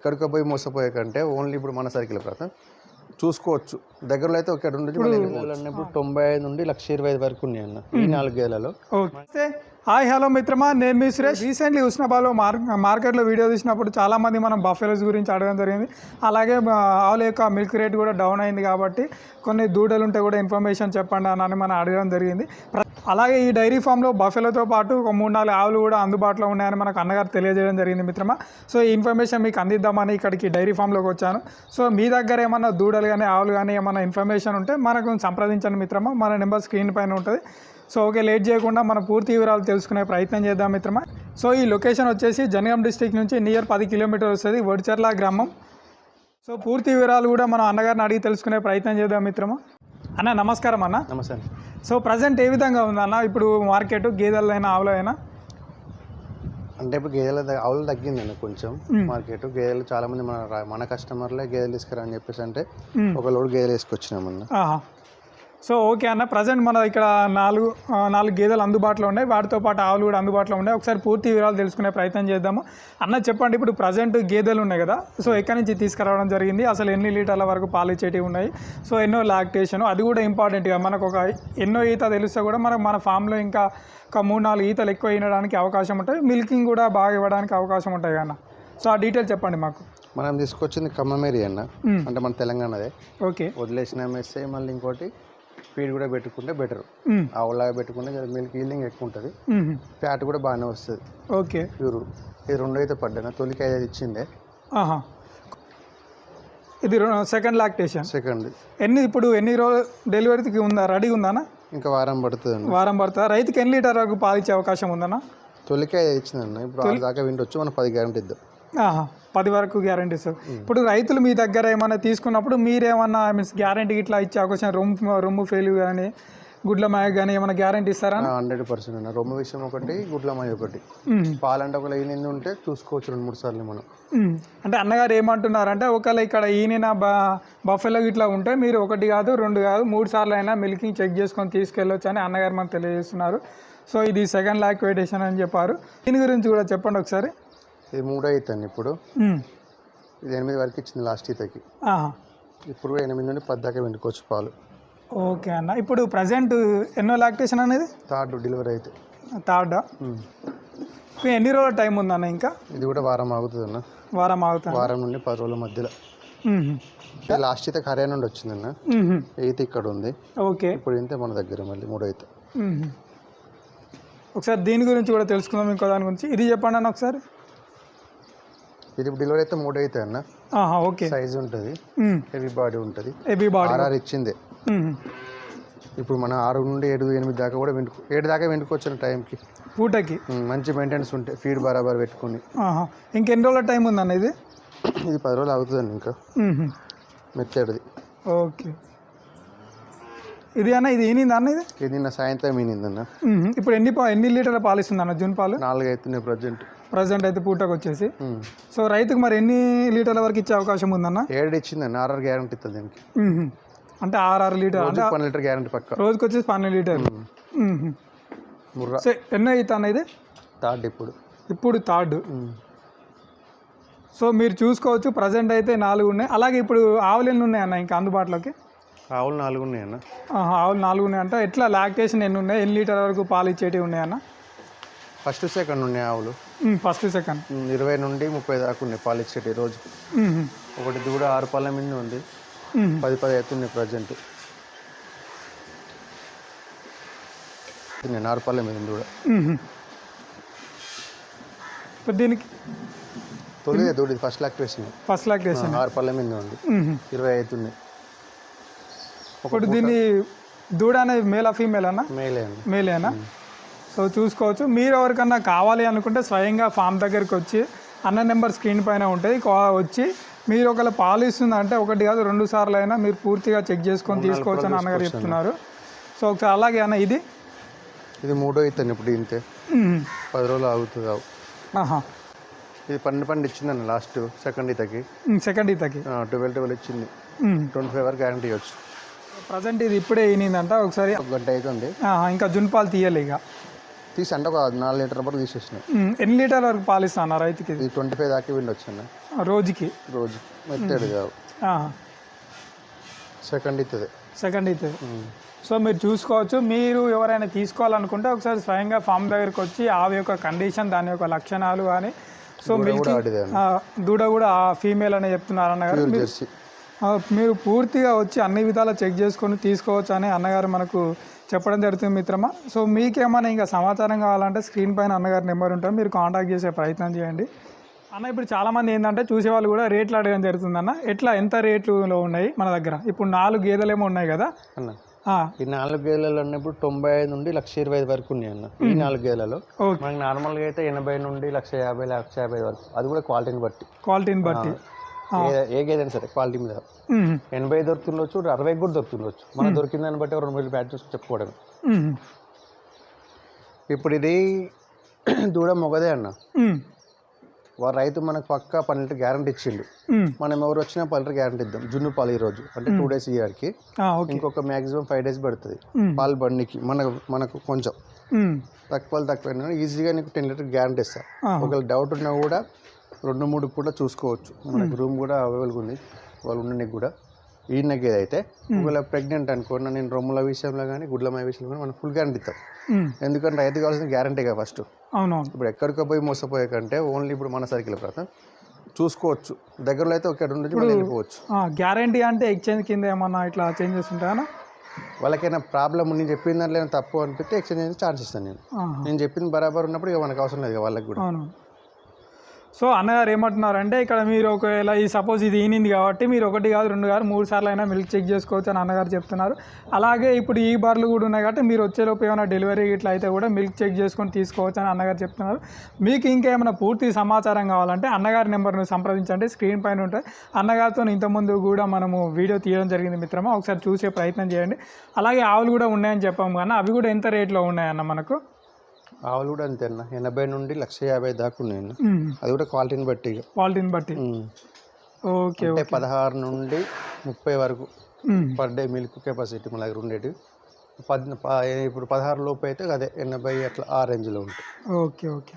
ఎక్కడికి పోయి మోసపోయే కంటే ఓన్లీ ఇప్పుడు మన సర్కిల్ ప్రకారం చూసుకోవచ్చు. దగ్గరలో అయితే ఒక వెళ్ళిపోవచ్చు. ఇప్పుడు తొంభై ఐదు నుండి లక్ష ఇరవై ఐదు వరకు ఉన్నాయి అన్న ఈ నాలుగు గేలలో ఓకే. హాయ్ హలో మిత్రమా. నేను మీ సురేష్. రీసెంట్లీ ఉస్నాబాద్లో మార్ మార్కెట్లో వీడియో తీసినప్పుడు చాలామంది మనం బఫెలోస్ గురించి అడగడం జరిగింది. అలాగే ఆవుల యొక్క మిల్క్ రేట్ కూడా డౌన్ అయింది కాబట్టి కొన్ని దూడలు ఉంటే కూడా ఇన్ఫర్మేషన్ చెప్పండి అని మనం అడగడం జరిగింది. అలాగే ఈ డైరీ ఫామ్లో బఫెలోతో పాటు ఒక మూడు నాలుగు ఆవులు కూడా అందుబాటులో ఉన్నాయని మనకు అన్నగారు తెలియజేయడం జరిగింది మిత్రమా. సో ఈ ఇన్ఫర్మేషన్ మీకు అందిద్దామని ఇక్కడికి డైరీ ఫామ్లోకి వచ్చాను. సో మీ దగ్గర ఏమన్నా దూడలు కానీ ఆవులు కానీ ఏమన్నా ఇన్ఫర్మేషన్ ఉంటే మనకు సంప్రదించండి మిత్రమా. మన నెంబర్ స్క్రీన్ పైన ఉంటుంది. సో ఓకే లేట్ చేయకుండా మన పూర్తి వివరాలు తెలుసుకునే ప్రయత్నం చేద్దాం మిత్రమా సో ఈ లొకేషన్ వచ్చేసి జనగాం డిస్టిక్ నుంచి నియర్ పది కిలోమీటర్ వస్తుంది వడిచర్ల గ్రామం సో పూర్తి వివరాలు కూడా మనం అన్నగారిని అడిగి తెలుసుకునే ప్రయత్నం చేద్దాం మిత్రమా అన్న నమస్కారం అన్న నమస్తే అండి. సో ప్రజెంట్ ఏ విధంగా ఉంది అన్న ఇప్పుడు మార్కెట్ గేదెలైనా ఆవులైనా అంటే ఇప్పుడు గేదెల ఆవులు తగ్గిందండి కొంచెం. మార్కెట్ గేదెలు చాలా మంది మన మన కస్టమర్లే గేదెలు తీసుకురా అని చెప్పేసి అంటే. ఒక లోడ్ గేదెలు వేసుకొచ్చినామన్న. సో ఓకే అన్న. ప్రజెంట్ మన ఇక్కడ నాలుగు నాలుగు గేదెలు అందుబాటులో ఉన్నాయి. వాటితో పాటు ఆవులు కూడా అందుబాటులో ఉన్నాయి. ఒకసారి పూర్తి వివరాలు తెలుసుకునే ప్రయత్నం చేద్దాము. అన్న చెప్పండి. ఇప్పుడు ప్రజెంట్ గేదెలు ఉన్నాయి కదా. సో ఎక్కడి నుంచి తీసుకురావడం జరిగింది? అసలు ఎన్ని లీటర్ల వరకు పాలు ఇచ్చేటివి ఉన్నాయి? సో ఎన్నో లాక్టేషన్. అది కూడా ఇంపార్టెంట్గా మనకు ఒక ఎన్నో ఈత తెలిస్తే కూడా మనకు మన ఫామ్లో ఇంకా ఒక మూడు నాలుగు ఈతలు ఎక్కువ ఇవ్వడానికి అవకాశం ఉంటుంది మిల్కింగ్ కూడా బాగా ఇవ్వడానికి అవకాశం ఉంటాయి అన్న. సో ఆ డీటెయిల్ చెప్పండి మాకు. మనం తీసుకొచ్చింది ఖమ్మమేరి అన్న. మ్మ్. అంటే మన తెలంగాణదే. ఓకే వదిలేసిన ఎంఎస్ఏ మళ్ళీ ఇంకోటి ఫీడ్ కూడా పెట్టుకుంటే బెటర్. ఆవులాగా పెట్టుకుంటే మిల్క్ ఈల్డింగ్ ఎక్కువ ఉంటుంది. ఫ్యాట్ కూడా బాగానే వస్తుంది. ఓకే. ప్యూర్. ఇది రెండు అయితే పడ్డాను. తొలికి ఐదు ఇచ్చిందే. ఇది సెకండ్ లాక్టేషన్. సెకండ్. ఎన్ని ఇప్పుడు ఎన్ని రోజులు డెలివరీకి ఉందా? రెడీ ఉందానా? ఇంకా వారం పడుతుందండి. వారం పడుతుందా? రైతుకి ఎన్ని లీటర్ వరకు పాలిచ్చే అవకాశం ఉందన్నా? తొలికి ఐదు ఇచ్చిందన్న. ఇప్పుడు దాకా వింటొచ్చు మనం పది గ్యారంటీ ఇద్దాం. పది వరకు గ్యారంటీస్ ఇప్పుడు రైతులు మీ దగ్గర ఏమైనా తీసుకున్నప్పుడు మీరేమన్నా మీన్స్ గ్యారంటీ ఇట్లా ఇచ్చే అవకాశం రొమ్ము రొమ్ము ఫెయిల్ కానీ గుడ్ల మాయ కానీ ఏమైనా గ్యారంటీ ఇస్తారా? హండ్రెడ్ పర్సెంట్ అన్న. రొమ్మ విషయం ఒకటి గుడ్లమాయి ఒకటి. మ్మ్. పాలంటే ఒకవేళ ఈనింది ఉంటే చూసుకోవచ్చు రెండు మూడు సార్లు మనం. అంటే అన్నగారు ఏమంటున్నారంటే ఒకవేళ ఇక్కడ ఈయన బఫెలో ఇట్లా ఉంటే మీరు ఒకటి కాదు రెండు కాదు మూడు సార్లు అయినా మిల్కింగ్ చెక్ చేసుకొని తీసుకెళ్ళొచ్చు అని అన్నగారు మనకు తెలియజేస్తున్నారు. సో ఇది సెకండ్ లాక్వేటేషన్ అని చెప్పారు. దీని గురించి కూడా చెప్పండి ఒకసారి. ఇది మూడో అవుతుంది ఇప్పుడు. మ్మ్. ఇది ఎనిమిది వరకు ఇచ్చింది లాస్ట్ ఈతకి. ఇప్పుడు ఎనిమిది నుండి పది దాకా వెండుకోవచ్చు పాలు. ఓకే అన్న. ఇప్పుడు ప్రజెంట్ ఎన్నో లాక్టేషన్ అనేది థర్డ్ డెలివరీ అయితే. థర్డ్. ఎన్ని రోజుల టైం ఉందన్న ఇంకా? ఇది కూడా వారం ఆగుతుంది అన్న. వారం ఆగుతాను వారం నుండి పది రోజుల మధ్యలో. లాస్ట్ ఈత హర్యానా నుండి వచ్చిందన్న మ్మ్. ఎయిత్ ఇక్కడ ఉంది? ఓకే. ఇప్పుడు ఇంతే మన దగ్గర మళ్ళీ మూడో అయితే. ఒకసారి దీని గురించి కూడా తెలుసుకుందాం ఇంకో దాని గురించి. ఇది చెప్పండి అన్న ఒకసారి. ఇది ఇప్పుడు డెలివరీ అయితే మూడో అయితే అన్న. ఓకే. సైజ్ ఉంటుంది. హెవీ బాడీ ఉంటుంది. ఎబీ బాడీ ఆర్ఆర్ ఇచ్చిందే. ఇప్పుడు మన ఆరు నుండి ఏడు ఎనిమిది దాకా కూడా వెంటుకో ఏడు దాకా వెంటుకోవచ్చు టైంకి. పూటకి? మంచి మెయింటెనెన్స్ ఉంటాయి ఫీడ్ బరాబర్ పెట్టుకుని. ఇంకెన్ని రోజుల టైం ఉందన్న ఇది? ఇది పది రోజులు అవుతుందండి ఇంకా. మెత్తడిది ఓకే. ఇది అన్న ఇది ఈనిందా అన్న ఇది? ఇది నిన్న సాయంత్రం ఈనిందన్న. ఇప్పుడు ఎన్ని పా ఎన్ని లీటర్ల పాలు ఇస్తుంది అన్న జూన్ పాలు? నాలుగు అవుతున్నాయి ప్రజెంట్. ప్రజెంట్ అయితే పూటకు వచ్చేసి. సో రైతుకు మరి ఎన్ని లీటర్ల వరకు ఇచ్చే అవకాశం ఉందన్న? ఏడు ఇచ్చిందన్న ఆర్ఆర్ గ్యారంటీ ఇస్తుంది దీనికి. మ్మ్. అంటే ఆరు ఆరు లీటర్ అంటే పన్నెండు లీటర్ గ్యారంటీ పక్క. రోజుకి వచ్చేసి పన్నెండు లీటర్లు. మ్మ్. ముర్రా. సో ఎన్నో అవుతా అన్న ఇది? థర్డ్ ఇప్పుడు. ఇప్పుడు థర్డ్. ఉమ్. సో మీరు చూసుకోవచ్చు ప్రజెంట్ అయితే నాలుగు ఉన్నాయి. అలాగే ఇప్పుడు ఆవులు ఎన్ని ఉన్నాయి అన్న ఇంకా అందుబాటులోకి? ఆవులు నాలుగు ఉన్నాయన్న. ఆవులు నాలుగు ఉన్నాయి అంటే. ఎట్లా? లాక్టేషన్ ఎన్ని ఉన్నాయి? ఎన్ని లీటర్ వరకు పాలు ఇచ్చేటివి ఉన్నాయన్న ఫస్ట్ సెకండ్ ఉన్నాయి ఆవులు. First second. ఇరవై నుండి ముప్పై దాకా ఉన్నాయి పాలు ఇచ్చేటి రోజు. ఒకటి దూడ ఆరు పళ్ళ మీద ఉంది. పది పది అవుతున్నాయి ప్రజెంట్ నేను ఆరు పళ్ళ మీద ఉంది దూడ. ఇప్పుడు దీనికి? తొలి దూడ ఇది ఫస్ట్ లాక్టేషన్ ఫస్ట్ లాక్టేషన్ ఆరు పళ్ళ మీద ఉంది. ఇరవై అవుతున్నాయి ఇప్పుడు దీన్ని దూడ అనేది మేలా ఫీమేల్ అన్న? మేలే మేలేనా సో చూసుకోవచ్చు. మీరు ఎవరికన్నా కావాలి అనుకుంటే స్వయంగా ఫామ్ దగ్గరికి వచ్చి అన్న నెంబర్ స్క్రీన్ పైన ఉంటుంది. వచ్చి మీరు ఒకవేళ పాలు ఇస్తుంది అంటే ఒకటి కాదు రెండు సార్లు అయినా మీరు పూర్తిగా చెక్ చేసుకొని తీసుకోవచ్చు అని అన్నగారు చెప్తున్నారు. సో ఒకసారి అలాగే అన్న ఇది? ఇది మూడో అవుతుంది ఇప్పుడు ఇంతే. మ్మ్. పది రోజులు ఆగుతుంది ఇది పన్నెండు పన్నెండు ఇచ్చిందండి లాస్ట్ సెకండ్ ఈతకి మ్మ్, సెకండ్ ఈతకి ట్వెల్వ్ ట్వెల్వ్ ఇచ్చింది. ట్వంటీ ఫైవ్ వరకు గ్యారంటీ ఇవ్వచ్చు. ప్రజెంట్ ఇది ఇప్పుడే ఈనిందంట ఒకసారి ఒక గంట అవుతుంది. ఇంకా జున్పాలు తీయాలి ఇక. తీసి అంటే ఒక నాలుగు లీటర్ వరకు తీసేసినాయి ఎన్ని లీటర్ల వరకు పాలిస్తా అన్న రైతుకి ఇది? ట్వంటీ ఫైవ్ దాకా విండి వచ్చింది రోజుకి? రోజు మెత్తడు కావు. సెకండ్ ఇస్తుంది సెకండ్ అయితే సో మీరు చూసుకోవచ్చు మీరు ఎవరైనా తీసుకోవాలనుకుంటే ఒకసారి స్వయంగా ఫామ్ దగ్గరికి వచ్చి ఆవి యొక్క కండిషన్ దాని యొక్క లక్షణాలు కానీ సో మిల్క్ కూడా ఆడిదే దూడ కూడా ఫీమేల్ అని చెప్తున్నారు అన్నగారు మీరు పూర్తిగా వచ్చి అన్ని విధాలా చెక్ చేసుకొని తీసుకోవచ్చు అని అన్నగారు మనకు చెప్పడం జరుగుతుంది మిత్రమా? సో మీకేమైనా ఇంకా సమాచారం కావాలంటే స్క్రీన్ పైన అన్నగారి నెంబర్ ఉంటుంది. మీరు కాంటాక్ట్ చేసే ప్రయత్నం చేయండి. అన్న ఇప్పుడు చాలామంది ఏంటంటే చూసే వాళ్ళు కూడా రేట్లు అడగడం జరుగుతుంది అన్న. ఎట్లా ఎంత రేట్లలో ఉన్నాయి మన దగ్గర? ఇప్పుడు నాలుగు గేదెలేమో ఉన్నాయి కదా? అన్న ఈ నాలుగు గేదెలలో అన్నప్పుడు తొంభై ఐదు నుండి లక్ష ఇరవై ఐదు వరకు ఉన్నాయి అన్న ఈ నాలుగు గేదెలలో ఓకే. మనకి నార్మల్గా అయితే ఎనభై నుండి లక్ష యాభై లక్ష యాభై వరకు. అది కూడా క్వాలిటీని బట్టి. క్వాలిటీని బట్టి. ఏ- గేదైనా సరే క్వాలిటీ మీద. ఎనభై దొరుకుతుండొచ్చు అరవై కూడా దొరుకుతుండొచ్చు. మనం దొరికిన దాన్ని బట్టి రెండు వేలు బ్యాట్ చూసి చెప్పుకోవడం ఇప్పుడు ఇది దూడ మొగదే అన్న. వారు రైతు మనకు పక్క పన్నెండు గ్యారంటీ ఇచ్చిండు. మనం ఎవరు వచ్చినా లీటర్ గ్యారంటీ ఇద్దాం. జున్ను పాలు ఈ రోజు అంటే టూ డేస్ ఇయర్కి. ఇంకొక మ్యాక్సిమం ఫైవ్ డేస్ పడుతుంది. పాలు బండికి మనకు మనకు కొంచెం. తక్కువ తక్కువ ఈజీగా నీకు టెన్ లీటర్ గ్యారంటీ ఇస్తా. ఒకవేళ డౌట్ ఉన్నా కూడా రెండు మూడు కూడా చూసుకోవచ్చు. మనకి రూమ్ కూడా అవైలబుల్ ఉంది. వాళ్ళు ఉండడానికి కూడా. ఈ నగ్గేది అయితే ఒకవేళ ప్రెగ్నెంట్ అనుకోండి నేను రొమ్ముల విషయంలో కానీ గుడ్లమయ విషయంలో కానీ మనం ఫుల్ గ్యారంటీ ఇస్తాం ఉమ్, ఎందుకంటే రైతు కావాల్సిన గ్యారంటీగా ఫస్ట్ అవునవును. ఇప్పుడు ఎక్కడికో పోయి మోసపోయే కంటే ఓన్లీ ఇప్పుడు మన సర్కిల్ ప్రకారం చూసుకోవచ్చు. దగ్గరలో అయితే ఒక రెండు నుంచి వెళ్ళిపోవచ్చు. గ్యారంటీ అంటే ఎక్స్చేంజ్ కింద ఏమన్నా ఇట్లా చేంజెస్ ఉంటాయనా వాళ్ళకైనా ప్రాబ్లం నేను చెప్పిన దాంట్లో తప్పు అనిపిస్తే ఎక్స్చేంజ్ చేసి ఛాన్స్ ఇస్తాను నేను. నేను చెప్పింది బరాబర్ ఉన్నప్పుడు ఇక మనకు అవసరం లేదు వాళ్ళకి కూడా. అవును. సో అన్నగారు ఏమంటున్నారంటే ఇక్కడ మీరు ఒకవేళ ఈ సపోజ్ ఇది ఈనింది కాబట్టి మీరు ఒకటి కాదు రెండు కాదు మూడు సార్లు అయినా మిల్క్ చెక్ చేసుకోవచ్చు అని అన్నగారు చెప్తున్నారు. అలాగే ఇప్పుడు ఈ బార్లు కూడా ఉన్నాయి కాబట్టి మీరు వచ్చేలోపు ఏమైనా డెలివరీ ఇట్లా అయితే కూడా మిల్క్ చెక్ చేసుకొని తీసుకోవచ్చు అని అన్నగారు చెప్తున్నారు. మీకు ఇంకేమైనా పూర్తి సమాచారం కావాలంటే అన్నగారి నెంబర్ను సంప్రదించండి. స్క్రీన్ పైన ఉంటుంది అన్నగారితో ఇంతకుముందు కూడా మనము వీడియో తీయడం జరిగింది మిత్రమా. ఒకసారి చూసే ప్రయత్నం చేయండి. అలాగే ఆవులు కూడా ఉన్నాయని చెప్పాము కానీ అవి కూడా ఎంత రేట్లో ఉన్నాయన్న మనకు? ఆవులు కూడా అంతే అన్న ఎనభై నుండి లక్ష యాభై దాకా ఉన్నాయి అన్న. అది కూడా క్వాలిటీని బట్టి. క్వాలిటీని బట్టి. ఓకే అంటే పదహారు నుండి ముప్పై వరకు. పర్ డే మిల్క్ కెపాసిటీ మన దగ్గర ఉండేటివి పద్ ఇప్పుడు పదహారు లోపు అయితే అదే ఎనభై అట్లా ఆ రేంజ్లో ఉంటాయి ఓకే ఓకే